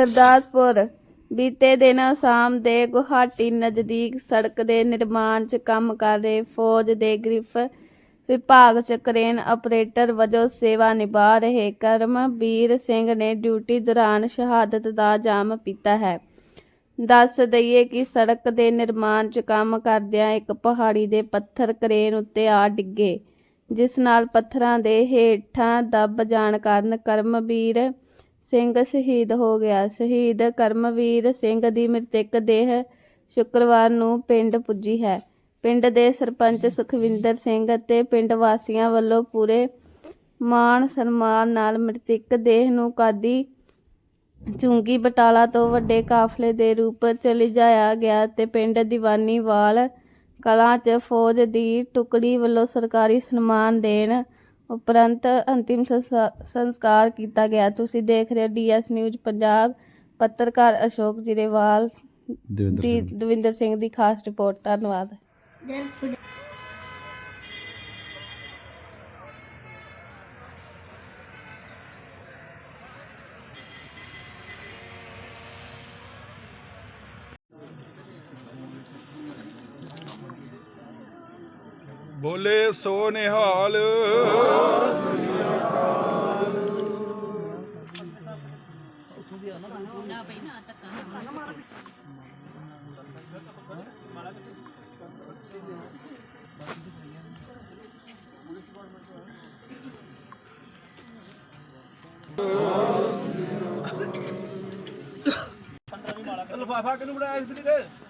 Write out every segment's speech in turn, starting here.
ਗੁਰਦਾਸਪੁਰ ਬੀਤੇ ਦਿਨ ਅਸਾਮ ਦੇ ਗੁਹਾਟੀ ਨਜ਼ਦੀਕ ਸੜਕ ਦੇ ਨਿਰਮਾਣ 'ਚ ਕੰਮ ਕਰ ਰਹੇ ਫੌਜ ਦੇ ਗ੍ਰਿਫ ਵਿਭਾਗ 'ਚ ਕਰੇਨ ਆਪਰੇਟਰ ਵਜੋਂ ਸੇਵਾ ਨਿਭਾ ਰਹੇ ਕਰਮਵੀਰ ਸਿੰਘ ਨੇ ਡਿਊਟੀ ਦੌਰਾਨ ਸ਼ਹਾਦਤ ਦਾ ਜਾਮ ਪੀਤਾ ਹੈ। ਦੱਸ ਦਈਏ ਕਿ ਸੜਕ ਦੇ ਨਿਰਮਾਣ 'ਚ ਕੰਮ ਕਰਦਿਆਂ ਇੱਕ ਪਹਾੜੀ ਦੇ ਪੱਥਰ ਕਰੇਨ ਉੱਤੇ ਆ ਡਿੱਗੇ, ਜਿਸ ਨਾਲ ਪੱਥਰਾਂ ਦੇ ਹੇਠਾਂ ਦੱਬ ਜਾਣ ਕਾਰਨ ਕਰਮਵੀਰ ਸਿੰਘ ਸ਼ਹੀਦ ਹੋ ਗਿਆ। ਸ਼ਹੀਦ ਕਰਮਵੀਰ ਸਿੰਘ ਦੀ ਮ੍ਰਿਤਕ ਦੇਹ ਸ਼ੁੱਕਰਵਾਰ ਨੂੰ ਪਿੰਡ ਪੁੱਜੀ ਹੈ। ਪਿੰਡ ਦੇ ਸਰਪੰਚ ਸੁਖਵਿੰਦਰ ਸਿੰਘ ਅਤੇ ਪਿੰਡ ਵਾਸੀਆਂ ਵੱਲੋਂ ਪੂਰੇ ਮਾਣ ਸਨਮਾਨ ਨਾਲ ਮ੍ਰਿਤਕ ਦੇਹ ਨੂੰ ਕਾਦੀ ਚੁੰਗੀ ਬਟਾਲਾ ਤੋਂ ਵੱਡੇ ਕਾਫਲੇ ਦੇ ਰੂਪ ਚ ਲਿਜਾਇਆ ਗਿਆ ਤੇ ਪਿੰਡ ਦੀਵਾਨੀਵਾਲ ਕਲਾਂ ਚ ਫੌਜ ਦੀ ਟੁਕੜੀ ਵੱਲੋਂ ਸਰਕਾਰੀ ਸਨਮਾਨ ਦੇਣ ਉਪਰੰਤ ਅੰਤਿਮ ਸੰਸਾ- ਸੰਸਕਾਰ ਕੀਤਾ ਗਿਆ। ਤੁਸੀਂ ਦੇਖ ਰਹੇ ਹੋ ਡੀਐਸ ਨਿਊਜ਼ ਪੰਜਾਬ। ਪੱਤਰਕਾਰ ਅਸ਼ੋਕ ਜਿਰੇਵਾਲ ਦਵਿੰਦਰ ਦੀ ਸਿੰਘ। ਦਵਿੰਦਰ ਸਿੰਘ ਦੀ ਖਾਸ ਰਿਪੋਰਟ। ਧੰਨਵਾਦ। ਬੋਲੇ ਸੋ ਨਿਹਾਲ ਲਫਾਫਾ ਕਿਨੂੰ ਬਣਾਇਆ ਇਸ ਤਰੀਕੇ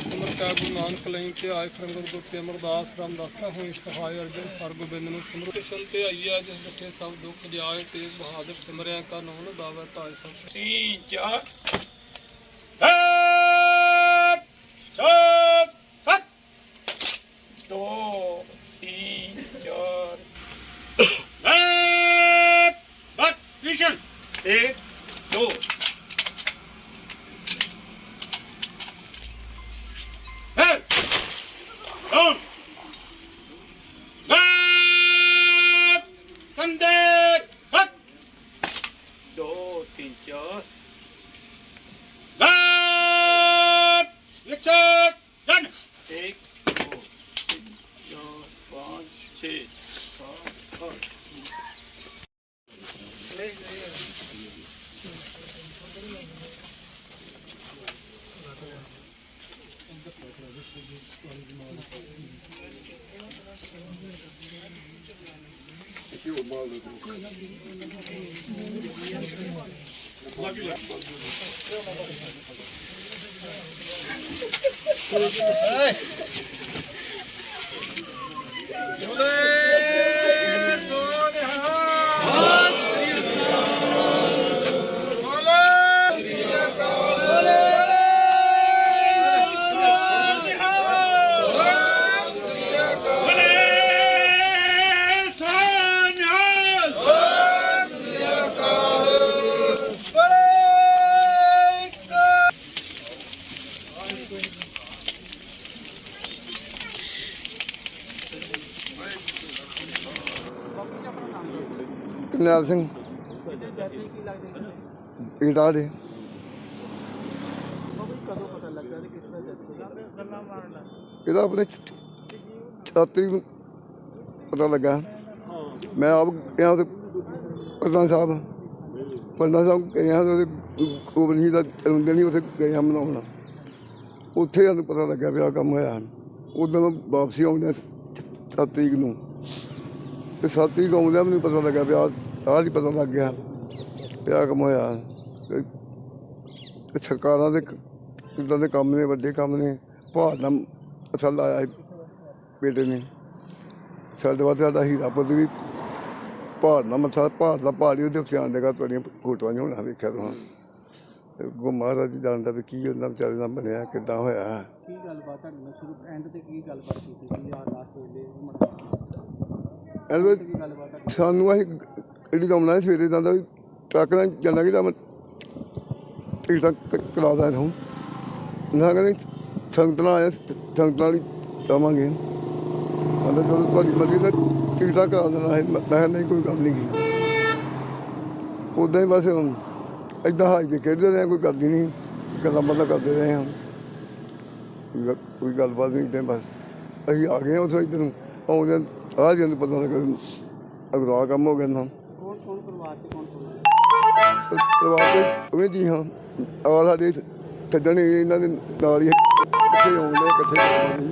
ਸਿਮਰਤਾ ਗੁਰੂ ਨਾਨਕ ਲਈ ਤੇ ਆਏ ਫਰੰਗਰ ਗੁਰ ਤੇ ਅਮਰਦਾਸ ਰਾਮਦਾਸਾ ਹੋਈ ਸਹਾਇ ਅਰਜਨ ਹਰਗੋਬਿੰਦ ਨੂੰ ਸਿਮਰੋ ਚਲ ਤੇ ਆਈਆ ਜਿਸ ਬੱਠੇ ਸਭ ਦੁੱਖ ਜਾਏ ਤੇ ਬਹਾਦਰ ਸਿਮਰਿਆ ਕਾ ਨਾਮ ਦਾਵੇ ਤਾਇ ਸਭ ਤੀਨ ਚਾਰ ਬੋਲੇ ਕਰਨੈਲ ਸਿੰਘ। ਇਟਾ ਦੇ। ਇਹਦਾ ਆਪਣੇ ਛ- ਛਾਤੀ ਨੂੰ ਪਤਾ ਲੱਗਾ। ਮੈਂ ਆਪ ਗਿਆ ਤੇ ਪ੍ਰਧਾਨ ਸਾਹਿਬ ਪ੍ਰਧਾਨ ਸਾਹਿਬ ਗਿਆ ਤੇ ਕੋਬਨੀ ਦਾ ਜਨਮਦਿਨ ਹੀ ਉੱਥੇ ਗਿਆ ਮਨਾਉਣ। ਉੱਥੇ ਸਾਨੂੰ ਪਤਾ ਲੱਗਾ ਵੀ ਆਹ ਕੰਮ ਹੋਇਆ ਉਦੋਂ ਮੈਂ ਵਾਪਸੀ ਆਉਂਦਾ ਸੱਤ ਤਰੀਕ ਨੂੰ। ਤੇ ਸਾਥੀ ਗਾਉਂਦਿਆਂ ਮੈਨੂੰ ਪਤਾ ਲੱਗਾ ਵੀ ਆਹ ਆਹ ਹੀ ਪਤਾ ਲੱਗ ਗਿਆ ਵੀ ਕੰਮ ਹੋਇਆ ਤੇ ਸਰਕਾਰਾਂ ਦੇ ਇਦਾਂ ਦੇ ਕੰਮ ਨੇ, ਵੱਡੇ ਕੰਮ ਨੇ। ਭਾਰਤ ਦਾ ਅਸਲ ਲਾਇਆ ਬੇਟੇ ਨੇ। ਸਾਡੇ ਵਾਸਤੇ ਸਾਡਾ ਹੀਰਾ ਪੁੱਤ ਵੀ ਭਾਰਤ ਦਾ ਮੱਥਾ ਭਾਰ ਦਾ ਪਹਾੜੀ ਉਹਦੇ ਉੱਤੇ ਆਉਣ ਦੇਗਾ ਤੁਹਾਡੀਆਂ ਫੋਟੋਆਂ ਨਹੀਂ ਹੋਣਾ ਵੇਖਿਆ ਤੁਹਾਨੂੰ ਗੁਰੂ ਮਹਾਰਾਜ ਜੀ ਜਾਣਦਾ ਵੀ ਕੀ ਉਹਨਾਂ ਵਿਚਾਰੇ ਨਾਲ ਬਣਿਆ ਕਿੱਦਾਂ ਹੋਇਆ। ਕੀ ਗੱਲਬਾਤ ਤੁਹਾਡੇ ਨਾਲ ਸ਼ੁਰੂ ਐਂਡ ਤੇ ਕੀ ਗੱਲਬਾਤ ਕੀਤੀ ਸੀ ਆ ਲਾਸਟ ਵੇਲੇ ਇਹਦੇ ਵਿੱਚ ਸਾਨੂੰ ਅਸੀਂ ਜਿਹੜੀ ਦਮਣਾ ਸਵੇਰੇ ਜਾਂਦਾ ਵੀ ਟਰੱਕ ਨਾਲ ਜਾਣਾ ਕਿ ਮੈਂ ਟਿਕਟਾਂ ਕ- ਕਰਾ ਦਾ ਇਹਨੂੰ। ਨਾ ਕਹਿੰਦੇ ਸੰਗਤ ਨਾਲ ਆਇਆ ਸੰਗਤ ਨਾਲ ਹੀ ਜਾਵਾਂਗੇ। ਕਹਿੰਦਾ ਜਦੋਂ ਤੁਹਾਡੀ ਮਰਜ਼ੀ ਤਾਂ ਟਿਕਟਾਂ ਕਰਾ ਦੇਣਾ ਹੈ ਮੈਂ ਕਿਹਾ ਨਹੀਂ ਕੋਈ ਗੱਲ ਨਹੀਂ। ਗੀ ਉਦਾਂ ਹੀ ਬਸ ਇਦਾਂ ਹਾਈ ਕੇ ਖੇਡਦੇ ਰਹੇ ਕੋਈ ਕਰਦੀ ਨਹੀਂ ਗੱਲਾਂ ਬਾਤਾਂ ਕਰਦੇ ਰਹੇ ਹਾਂ। ਕੋਈ ਗੱਲ- ਕੋਈ ਗੱਲਬਾਤ ਨਹੀਂ ਇੱਦਾਂ ਬਸ। ਅਸੀਂ ਆ ਗਏ ਉੱਥੋਂ ਇੱਧਰ ਨੂੰ। ਆਉਂਦੇ ਆ ਜੀ ਨੂੰ ਪਤਾ ਲੱਗਾ ਅਗਰਾ ਕੰਮ ਹੋ ਗਿਆ ਨਾ ਕੌਣ ਕੌਣ ਪਰਿਵਾਰ ਚ ਕੌਣ ਕੌਣ ਪਰਿਵਾਰ ਦੇ ਉਹਨੇ ਜੀ ਹਾਂ ਆ ਸਾਡੇ ਸੱਜਣ ਇਹਨਾਂ ਦੇ ਨਾਲ ਹੀ ਇਕੱਠੇ ਆਉਂਦੇ ਇਕੱਠੇ ਕਰਦੇ ਕੀ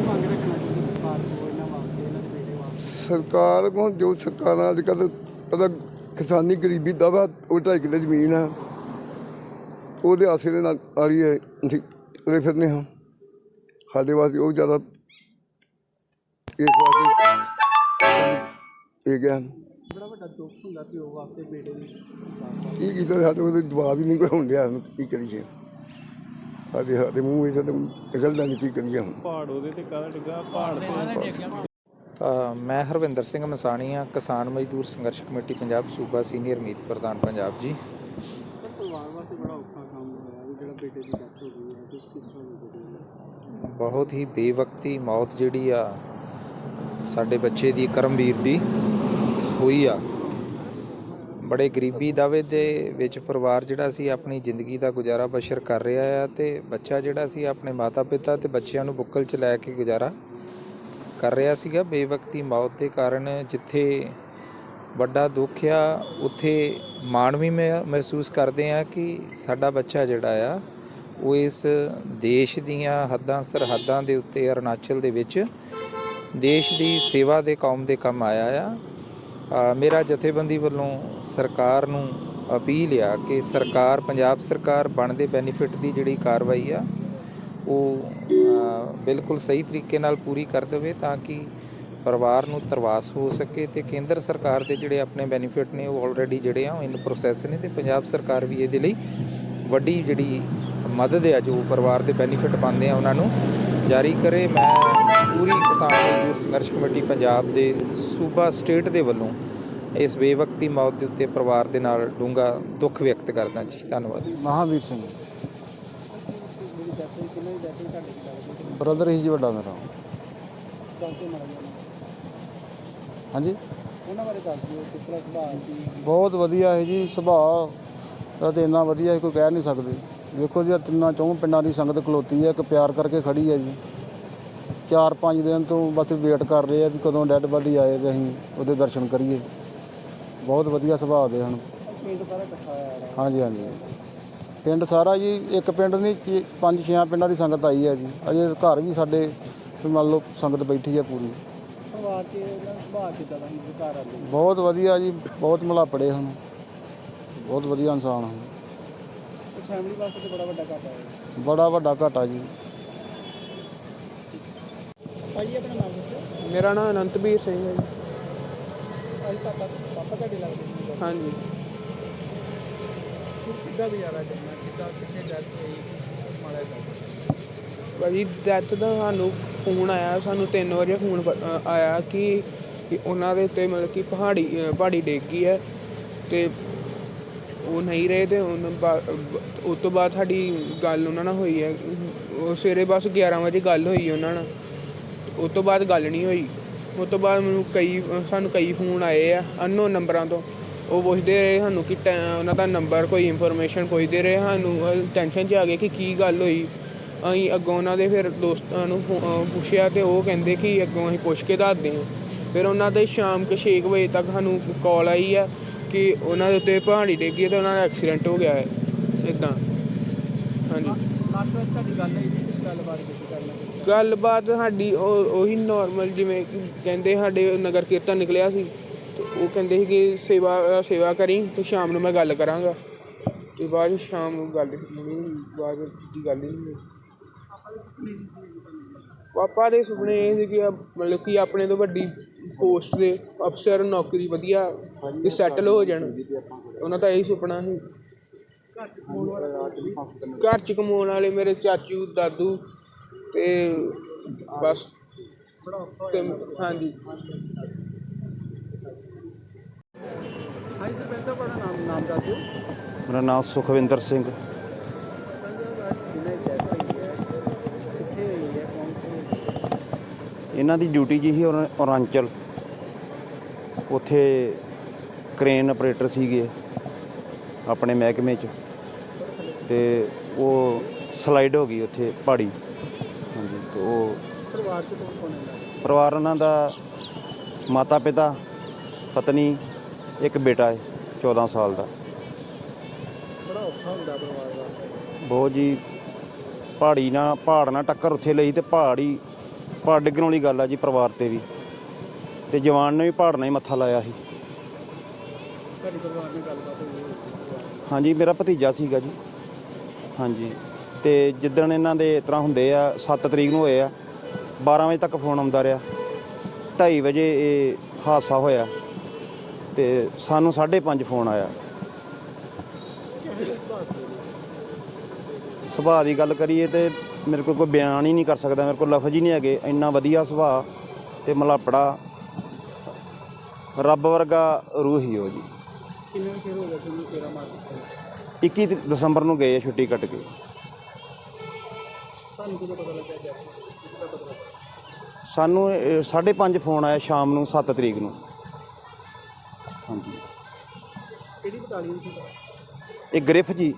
ਮੰਗ ਰੱਖਣਾ ਚਾਹੀਦੀ ਸਰਕਾਰ ਕੋਲ ਇਹਨਾਂ ਵਾਸਤੇ ਇਹਨਾਂ ਦੇ ਬੇਟੇ ਵਾਸਤੇ। ਸਰਕਾਰ ਕੋਲ ਜੋ ਸਰਕਾਰਾਂ ਅੱਜ ਕੱਲ੍ਹ ਪਤਾ ਕਿਸਾਨੀ ਗਰੀਬੀ ਦਾ ਵਾ ਉਹ ਢਾਈ ਕਿੱਲੇ ਜ਼ਮੀਨ ਆ। ਉਹਦੇ ਆਸੇ ਦੇ ਨਾਲ ਆ ਰਹੀ ਹੈ ਅਸੀਂ ਤੁਰੇ ਫਿਰਦੇ ਹਾਂ। ਸਾਡੇ ਵਾਸਤੇ ਉਹ ਜ਼ਿਆਦਾ ਇਸ ਵਾਸਤੇ ਇਹ ਗਿਆ। ਬੜਾ ਵੱਡਾ ਦੁੱਖ ਹੁੰਦਾ ਪਿਓ ਵਾਸਤੇ ਬੇਟੇ ਦੀ ਕੀ ਕੀਤਾ ਸਾਡੇ ਕੋਲ ਤਾਂ ਜਵਾਬ ਹੀ ਨਹੀਂ ਕੋਈ ਹੁੰਦਿਆ ਕੀ ਕਰੀਏ। ਸਾਡੇ ਸਾਡੇ ਮੂੰਹ ਵਿੱਚ ਤਾਂ ਨਿਕਲਦਾ ਨਹੀਂ ਕੀ ਕਰੀਏ ਹੁਣ। ਪਹਾੜ ਉਹਦੇ ਤੇ ਕਾਹਦਾ ਡਿੱਗਾ? ਪਹਾੜ ਅ, ਮੈਂ ਹਰਵਿੰਦਰ ਸਿੰਘ ਮਸਾਣੀਆ ਕਿਸਾਨ ਮਜ਼ਦੂਰ ਸੰਘਰਸ਼ ਕਮੇਟੀ ਪੰਜਾਬ ਸੂਬਾ ਸੀਨੀਅਰ ਮੀਤ ਪ੍ਰਧਾਨ ਪੰਜਾਬ ਜੀ। ਬਹੁਤ ਹੀ ਬੇਵਕਤੀ ਮੌਤ ਜਿਹੜੀ ਆ ਸਾਡੇ ਬੱਚੇ ਦੀ ਕਰਮਵੀਰ ਦੀ ਹੋਈ ਆ। ਬੜੇ ਗਰੀਬੀ ਦਾਵੇ ਦੇ ਵਿੱਚ ਪਰਿਵਾਰ ਜਿਹੜਾ ਸੀ ਆਪਣੀ ਜ਼ਿੰਦਗੀ ਦਾ ਗੁਜ਼ਾਰਾ ਬਸ਼ਰ ਕਰ ਰਿਹਾ ਆ ਤੇ ਬੱਚਾ ਜਿਹੜਾ ਸੀ ਆਪਣੇ ਮਾਤਾ ਪਿਤਾ ਤੇ ਬੱਚਿਆਂ ਨੂੰ ਬੁੱਕਲ 'ਚ ਲੈ ਕੇ ਗੁਜ਼ਾਰਾ ਕਰ ਰਿਹਾ ਸੀਗਾ। ਬੇਵਕਤੀ ਮੌਤ ਦੇ ਕਾਰਨ ਜਿੱਥੇ ਵੱਡਾ ਦੁੱਖ ਆ, ਉੱਥੇ ਮਾਣ ਵੀ ਮੈਂ ਮਹਿਸੂਸ ਕਰਦੇ ਆ ਕਿ ਸਾਡਾ ਬੱਚਾ ਜਿਹੜਾ ਆ, ਉਹ ਇਸ ਦੇਸ਼ ਦੀਆਂ ਹੱਦਾਂ, ਸਰਹੱਦਾਂ ਦੇ ਉੱਤੇ, ਅਰੁਣਾਚਲ ਦੇ ਵਿੱਚ ਦੇਸ਼ ਦੀ ਸੇਵਾ ਦੇ ਕੌਮ ਦੇ ਕੰਮ ਆਇਆ ਆ। ਮੇਰਾ ਜਥੇਬੰਦੀ ਵੱਲੋਂ ਸਰਕਾਰ ਨੂੰ ਅਪੀਲ ਆ ਕਿ ਸਰਕਾਰ, ਪੰਜਾਬ ਸਰਕਾਰ ਬਣਦੇ ਬੈਨੀਫਿਟ ਦੀ ਜਿਹੜੀ ਕਾਰਵਾਈ ਆ ਉਹ ਬਿਲਕੁਲ ਸਹੀ ਤਰੀਕੇ ਨਾਲ ਪੂਰੀ ਕਰ ਦੇਵੇ ਤਾਂ ਕਿ ਪਰਿਵਾਰ ਨੂੰ ਤਰਵਾਸ ਹੋ ਸਕੇ ਤੇ ਕੇਂਦਰ ਸਰਕਾਰ ਦੇ ਜਿਹੜੇ ਆਪਣੇ ਬੈਨੀਫਿਟ ਨੇ ਉਹ ਆਲਰੇਡੀ ਜਿਹੜੇ ਆ ਉਹ ਇਨ ਪ੍ਰੋਸੈਸ ਨੇ ਤੇ ਪੰਜਾਬ ਸਰਕਾਰ ਵੀ ਇਹਦੇ ਲਈ ਵੱਡੀ ਜਿਹੜੀ ਮਦਦ ਆ ਜੋ ਪਰਿਵਾਰ ਦੇ ਬੈਨੀਫਿਟ ਪਾਉਂਦੇ ਆ ਉਹਨਾਂ ਨੂੰ ਜਾਰੀ ਕਰੇ। ਮੈਂ ਪੂਰੀ ਕਿਸਾਨ ਮਜ਼ਦੂਰ ਸੰਘਰਸ਼ ਕਮੇਟੀ ਪੰਜਾਬ ਦੇ ਸੂਬਾ ਸਟੇਟ ਦੇ ਵੱਲੋਂ ਇਸ ਬੇਵਕਤੀ ਮੌਤ ਦੇ ਉੱਤੇ ਪਰਿਵਾਰ ਦੇ ਨਾਲ ਡੂੰਘਾ ਦੁੱਖ ਵਿਅਕਤ ਕਰਦਾ ਜੀ। ਧੰਨਵਾਦ। ਮਹਾਵੀਰ ਸਿੰਘ। ਡੈਥ ਹੋਈ ਕਿੰਨਾ ਦੀ ਡੈਥ ਹੋਈ ਤੁਹਾਡੇ ਕੀ ਲੱਗਦਾ ਬ੍ਰਦਰ ਹੀ ਜੀ ਵੱਡਾ ਮੇਰਾ। ਦੱਸ ਕੇ ਮਾਰਾ ਜਾਣਾ ਹਾਂਜੀ? ਉਹਨਾਂ ਬਾਰੇ ਦੱਸ ਦਿਓ ਕਿਸ ਤਰ੍ਹਾਂ ਸੁਭਾਅ ਸੀ ਬਹੁਤ ਵਧੀਆ ਹੈ ਜੀ ਸੁਭਾਅ ਦਾ ਤੇ ਇੰਨਾ ਵਧੀਆ ਹੈ ਕੋਈ ਕਹਿ ਨਹੀਂ ਸਕਦੇ। ਵੇਖੋ ਜੀ, ਆਹ ਤਿੰਨਾਂ ਚੌਂ ਪਿੰਡਾਂ ਦੀ ਸੰਗਤ ਖਲੋਤੀ ਹੈ, ਇੱਕ ਪਿਆਰ ਕਰਕੇ ਖੜੀ ਹੈ ਜੀ। ਚਾਰ ਪੰਜ ਦਿਨ ਤੋਂ ਬਸ ਵੇਟ ਕਰ ਰਹੇ ਆ ਵੀ ਕਦੋਂ ਡੈੱਡ ਬਾਡੀ ਆਏ ਤੇ ਅਸੀਂ ਉਹਦੇ ਦਰਸ਼ਨ ਕਰੀਏ। ਬਹੁਤ ਵਧੀਆ ਸੁਭਾਅ ਦੇ ਹਨ। ਪਿੰਡ ਸਾਰਾ ਇਕੱਠਾ ਹੋਇਆ ਹੈ ਹਾਂਜੀ ਹਾਂਜੀ। ਪਿੰਡ ਸਾਰਾ ਜੀ ਇੱਕ ਪਿੰਡ ਨਹੀਂ ਕੀ- ਪੰਜ ਛੇ ਪਿੰਡਾਂ ਦੀ ਸੰਗਤ ਆਈ ਹੈ ਜੀ। ਅਜੇ ਘਰ ਵੀ ਸਾਡੇ ਮੰਨ ਲਓ ਸੰਗਤ ਬੈਠੀ ਹੈ ਪੂਰੀ। ਪਰਿਵਾਰ ਚ ਇਹਨਾਂ ਦਾ ਸੁਭਾਅ ਕਿੱਦਾਂ ਦਾ ਸੀ ਜਦੋਂ ਘਰ ਆਉਂਦੇ ਬਹੁਤ ਵਧੀਆ ਜੀ ਬਹੁਤ ਮਲਾਪੜੇ ਹਨ। ਬਹੁਤ ਵਧੀਆ ਇਨਸਾਨ ਹਨ। ਫੈਮਿਲੀ ਵਾਸਤੇ ਤੇ ਬੜਾ ਵੱਡਾ ਘਾਟਾ ਹੈ। ਬੜਾ ਵੱਡਾ ਘਾਟਾ ਜੀ। ਭਾਈ ਆਪਣਾ ਨਾਮ ਦੱਸੋ। ਮੇਰਾ ਨਾਮ ਅਨੰਤਵੀਰ ਸਿੰਘ ਹੈ ਜੀ। ਭਾਈ ਪਾਪਾ ਪਾਪਾ ਤੁਹਾਡੇ ਲੱਗਦੇ ਹਾਂਜੀ। ਕਿੱਦਾਂ ਗੁਜ਼ਾਰਾ ਕਰਨਾ ਕਿੱਦਾਂ ਕਿੱਥੇ ਡੈਥ ਹੋਈ ਮਾੜਾ ਜਿਹਾ ਭਾਜੀ ਡੈਥ ਦਾ ਸਾਨੂੰ ਫੋਨ ਆਇਆ, ਸਾਨੂੰ ਤਿੰਨ ਵਜੇ ਫੋਨ ਆਇਆ ਕਿ ਕਿ ਉਹਨਾਂ ਦੇ ਉੱਤੇ ਮਤਲਬ ਕਿ ਪਹਾੜੀ ਪਹਾੜੀ ਡਿੱਗ ਗਈ ਹੈ ਤੇ ਉਹ ਨਹੀਂ ਰਹੇ ਤੇ ਉਹਨਾਂ ਬਾ- ਉਸ ਤੋਂ ਬਾਅਦ ਸਾਡੀ ਗੱਲ ਉਹਨਾਂ ਨਾਲ ਹੋਈ ਹੈ। ਉਹ ਸਵੇਰੇ ਬਸ 11 ਵਜੇ ਗੱਲ ਹੋਈ ਉਹਨਾਂ ਨਾਲ। ਉਸ ਤੋਂ ਬਾਅਦ ਗੱਲ ਨਹੀਂ ਹੋਈ। ਉਸ ਤੋਂ ਬਾਅਦ ਮੈਨੂੰ ਕਈ ਸਾਨੂੰ ਕਈ ਫੋਨ ਆਏ ਆ ਅਨਨੋਨ ਨੰਬਰਾਂ ਤੋਂ। ਉਹ ਪੁੱਛਦੇ ਰਹੇ ਸਾਨੂੰ ਕਿ ਉਹਨਾਂ ਦਾ ਨੰਬਰ ਕੋਈ ਇਨਫੋਰਮੇਸ਼ਨ ਪੁੱਛਦੇ ਰਹੇ ਸਾਨੂੰ ਟੈਨਸ਼ਨ 'ਚ ਆ ਗਏ ਕਿ ਕੀ ਗੱਲ ਹੋਈ। ਅਸੀਂ ਅੱਗੋਂ ਉਹਨਾਂ ਦੇ ਫਿਰ ਦੋਸਤਾਂ ਨੂੰ ਪੁੱਛਿਆ ਤੇ ਉਹ ਕਹਿੰਦੇ ਕਿ ਅੱਗੋਂ ਅਸੀਂ ਪੁੱਛ ਕੇ ਦੱਸਦੇ ਹਾਂ। ਫਿਰ ਉਹਨਾਂ ਦੇ ਸ਼ਾਮ ਕੇ 6 ਵਜੇ ਤੱਕ ਸਾਨੂੰ ਕਾਲ ਆਈ ਆ ਕਿ ਉਹਨਾਂ ਦੇ ਉੱਤੇ ਪਹਾੜੀ ਡਿੱਗੀ ਹੈ ਤੇ ਉਹਨਾਂ ਦਾ ਐਕਸੀਡੈਂਟ ਹੋ ਗਿਆ ਹੈ। ਇਦਾਂ ਹਾਂਜੀ। ਲਾਸਟ ਵਾਰ ਤੁਹਾਡੀ ਗੱਲ ਹੋਈ ਸੀ ਗੱਲਬਾਤ ਕੀਤੀ ਕਰਨਾ ਗੱਲਬਾਤ ਸਾਡੀ ਉਹ ਉਹੀ ਨਾਰਮਲ ਜਿਵੇਂ ਕਹਿੰਦੇ ਸਾਡੇ ਨਗਰ ਕੀਰਤਨ ਨਿਕਲਿਆ ਸੀ। ਉਹ ਕਹਿੰਦੇ ਸੀ ਕਿ ਸੇਵਾ ਸੇਵਾ ਕਰੀ ਤੇ ਸ਼ਾਮ ਨੂੰ ਮੈਂ ਗੱਲ ਕਰਾਂਗਾ। ਤੇ ਬਾਅਦ 'ਚ ਸ਼ਾਮ ਨੂੰ ਗੱਲ ਨਹੀਂ ਬਾਅਦ ਵਿੱਚ ਦੀ ਗੱਲ ਹੀ ਨਹੀਂ। ਹੋਈ। ਪਾਪਾ ਦੇ ਸੁਪਨੇ ਇਹ ਸੀ ਕਿ ਆ- ਮਤਲਬ ਕਿ ਆਪਣੇ ਤੋਂ ਵੱਡੀ ਪੋਸਟ ਦੇ ਅਫਸਰ, ਨੌਕਰੀ ਵਧੀਆ ਕਿ ਸੈਟਲ ਹੋ ਜਾਣ। ਉਹਨਾਂ ਦਾ ਇਹੀ ਸੁਪਨਾ ਸੀ। ਘਰ ਚ ਕਮਾਉਣ ਵਾਲੇ ਮੇਰੇ ਚਾਚੂ, ਦਾਦੂ ਤੇ ਬਸ ਤੇ ਹਾਂਜੀ। ਹਾਂਜੀ ਸਰਪੰਚ ਸਾਹਿਬ ਆਪਣਾ ਨਾਮ ਨਾਮ ਦੱਸ ਦਿਓ। ਮੇਰਾ ਨਾਮ ਸੁਖਵਿੰਦਰ ਸਿੰਘ। ਇਹਨਾਂ ਦੀ ਡਿਊਟੀ ਜੀ ਸੀ ਔਰ- ਔਰਾਂਚਲ ਉੱਥੇ ਕ੍ਰੇਨ ਆਪਰੇਟਰ ਸੀਗੇ ਆਪਣੇ ਮਹਿਕਮੇ 'ਚ। ਤੇ ਉਹ ਸਲਾਈਡ ਹੋ ਗਈ ਉੱਥੇ ਪਹਾੜੀ। ਹਾਂਜੀ ਤੇ ਉਹ ਪਰਿਵਾਰ ਚ ਕੌਣ ਕੌਣ ਹੈ ਪਰਿਵਾਰ ਉਹਨਾਂ ਦਾ ਮਾਤਾ ਪਿਤਾ ਪਤਨੀ ਇੱਕ ਬੇਟਾ ਹੈ 14 ਸਾਲ ਦਾ। ਬੜਾ ਔਖਾ ਹੁੰਦਾ ਪਰਿਵਾਰ ਦਾ। ਬਹੁਤ ਜੀ ਪਹਾੜੀ ਨਾਲ ਪਹਾੜ ਨਾਲ ਟੱਕਰ ਉੱਥੇ ਲਈ ਤੇ ਪਹਾੜੀ ਪਹਾੜ ਡਿੱਗਣ ਵਾਲੀ ਗੱਲ ਆ ਜੀ ਪਰਿਵਾਰ ਤੇ ਵੀ। ਤੇ ਜਵਾਨ ਨੇ ਵੀ ਪਹਾੜ ਨਾਲ ਹੀ ਮੱਥਾ ਲਾਇਆ ਸੀ। ਤੁਹਾਡੀ ਪਰਿਵਾਰ ਨਾਲ ਗੱਲਬਾਤ ਹੋਈ ਹੈ ਹਾਂਜੀ ਮੇਰਾ ਭਤੀਜਾ ਸੀਗਾ ਜੀ। ਹਾਂਜੀ ਤੇ ਜਿੱਦਣ ਇਹਨਾਂ ਦੇ ਇਸ ਤਰ੍ਹਾਂ ਹੁੰਦੇ ਆ 7 ਤਰੀਕ ਨੂੰ ਹੋਏ ਆ 12 ਵਜੇ ਤੱਕ ਫੋਨ ਆਉਂਦਾ ਰਿਹਾ। 2:30 ਵਜੇ ਇਹ ਹਾਦਸਾ ਹੋਇਆ। ਤੇ ਸਾਨੂੰ 5:30 ਫੋਨ ਆਇਆ। ਸੁਭਾਅ ਦੀ ਗੱਲ ਕਰੀਏ ਤੇ ਮੇਰੇ ਕੋਲ ਕੋਈ ਬਿਆਨ ਹੀ ਨਹੀਂ ਕਰ ਸਕਦਾ ਮੇਰੇ ਕੋਲ ਲਫ਼ਜ਼ ਹੀ ਨਹੀਂ ਹੈਗੇ। ਇੰਨਾ ਵਧੀਆ ਸੁਭਾਅ ਤੇ ਮਲਾਪੜਾ ਰੱਬ ਵਰਗਾ ਰੂਹ ਹੀ ਉਹ ਜੀ। ਕਿੰਨੇ ਚਿਰ ਹੋ ਗਿਆ ਤੁਹਾਨੂੰ ਤੇਰਾ ਮਾਰ ਦਿੱਤਾ? 21 ਦ- ਦਸੰਬਰ ਨੂੰ ਗਏ ਛੁੱਟੀ ਕੱਟ ਕੇ। ਤੁਹਾਨੂੰ ਕਿਦੋਂ ਪਤਾ ਲੱਗਿਆ ਸਾਨੂੰ 5:30 ਫੋਨ ਆਇਆ ਸ਼ਾਮ ਨੂੰ 7 ਤਰੀਕ ਨੂੰ। ਹਾਂਜੀ। ਕਿਹੜੀ ਬਟਾਲੀਅਨ ਸੀ ਇਹ ਗ੍ਰਿਫ ਜੀ।